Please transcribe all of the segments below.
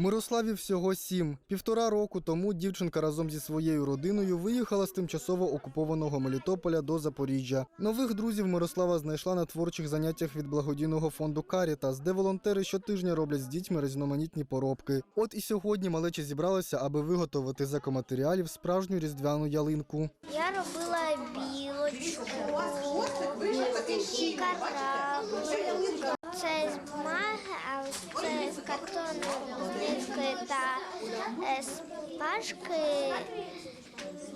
Мирославі всього сім. Півтора року тому дівчинка разом зі своєю родиною виїхала з тимчасово окупованого Мелітополя до Запоріжжя. Нових друзів Мирослава знайшла на творчих заняттях від благодійного фонду Карітас, де волонтери щотижня роблять з дітьми різноманітні поробки. От і сьогодні малечі зібралися, аби виготовити з екоматеріалів справжню різдвяну ялинку. Я робила білочку. Це з бумаги, а це з картонної плівки та е, з пашки.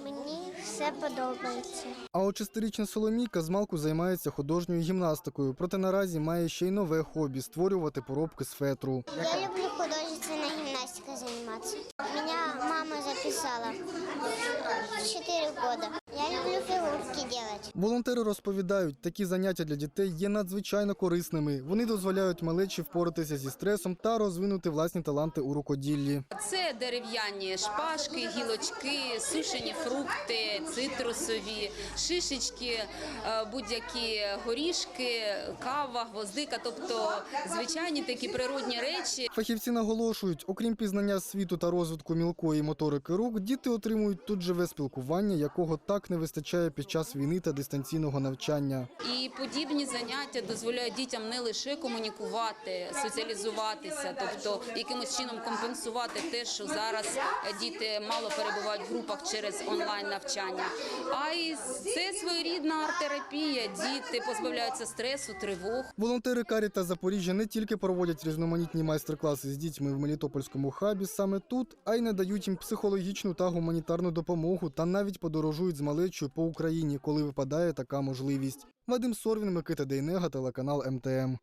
Мені все подобається. А от шестирічна Соломійка з малку займається художньою гімнастикою, проте наразі має ще й нове хобі створювати поробки з фетру. Я люблю художественной гимнастикой заниматься. Меня мама записала в 4 года. Я люблю фигурки делать. Волонтери розповідають, такі заняття для дітей є надзвичайно корисними. Вони дозволяють малечі впоратися зі стресом та розвинути власні таланти у рукоділлі. Це дерев'яні шпажки, гілочки, сушені фрукти, цитрусові, шишечки, е, будь-які горішки, кава, гвоздика, тобто звичайні такі природні речі. Фахівці наголошують, окрім пізнання світу та розвитку мілкої моторики рук, діти отримують тут живе спілкування, якого так не вистачає під час війни та дистанційного навчання. І подібні заняття дозволяють дітям не лише комунікувати, соціалізуватися, тобто якимось чином компенсувати те, що зараз діти мало перебувають в групах через онлайн навчання. А й це своєрідна арт-терапія. Діти позбавляються стресу, тривог. Волонтери Каріта Запоріжжя не тільки проводять різноманітні майстер-класи з дітьми в Мелітопольському хабі саме тут, а й надають їм психологічну та гуманітарну допомогу та навіть подорожують з малечою по Україні, коли випадає така можливість. Вадим Сорвін, Микита Дейнега, телеканал МТМ.